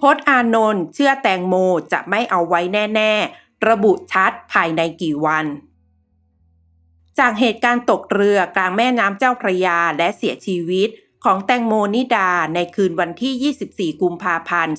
พจน์อานนท์เชื่อแตงโมจะไม่เอาไว้แน่ ๆ ระบุชัดภายในกี่วัน จากเหตุการณ์ตกเรือกลางแม่น้ำเจ้าพระยาและเสียชีวิต ของแตงโมนิดาในคืนวันที่ 24 กุมภาพันธ์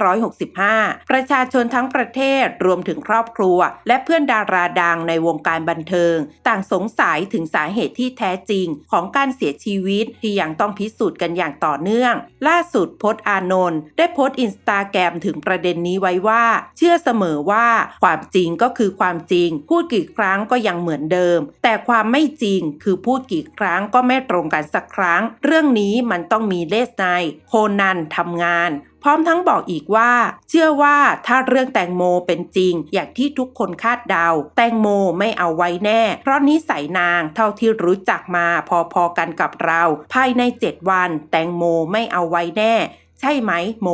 2565 ประชาชนทั้งประเทศรวมถึงครอบครัว และเพื่อนดาราดังในวงการบันเทิง ต่างสงสัยถึงสาเหตุที่แท้จริงของการเสียชีวิตที่ยังต้องพิสูจน์กันอย่างต่อเนื่อง ล่าสุดพจน์อานนท์ได้โพสต์อินสตาแกรมถึงประเด็นนี้ไว้ว่า เชื่อเสมอว่าความจริงก็คือความจริง พูดกี่ครั้งก็ยังเหมือนเดิม แต่ความไม่จริงคือพูดกี่ครั้งก็ไม่ตรงกันสักครั้งเรื่องนี้มันต้องมีเลสในโคนันทำงาน พร้อมทั้งบอกอีกว่า เชื่อว่าถ้าเรื่องแตงโมเป็นจริง อย่างที่ทุกคนคาดเดา แตงโมไม่เอาไว้แน่ เพราะนิสัยนางเท่าที่รู้จักมาพอๆกันกับเรา ภายใน 7 วัน แตงโมไม่เอาไว้แน่ ใช่ไหมโม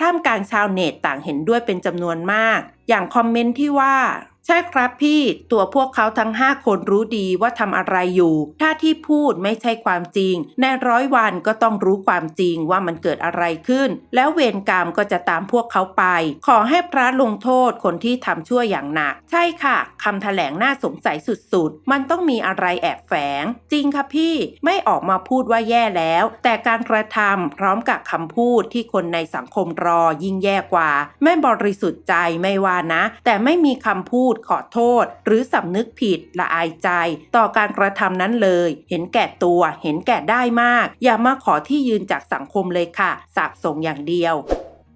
ท่ามกลางชาวเน็ตต่างเห็นด้วยเป็นจำนวนมาก อย่างคอมเมนต์ที่ว่า ใช่ครับพี่ตัวพวกเขาทั้ง 5 คนรู้ดีว่าทำอะไรอยู่ ถ้าที่พูดไม่ใช่ความจริง ในร้อยวันก็ต้องรู้ความจริงว่ามันเกิดอะไรขึ้น แล้วเวรกรรมก็จะตามพวกเขาไป ขอให้พระลงโทษคนที่ทำชั่วอย่างหนัก ใช่ค่ะ คำแถลงน่าสงสัยสุดๆ มันต้องมีอะไรแอบแฝง จริงค่ะพี่ไม่ออกมาพูดว่าแย่แล้ว แต่การกระทำพร้อมกับคำพูดที่คนในสังคมรอยิ่งแย่กว่า ไม่บริสุทธิ์ใจไม่ว่านะ แต่ไม่มีคำพูดขอโทษ หรือสำนึกผิดละอายใจ ต่อการกระทำนั้นเลย เห็นแก่ตัวเห็นแก่ได้มาก อย่ามาขอที่ยืนจากสังคมเลยค่ะสาบส่งอย่างเดียว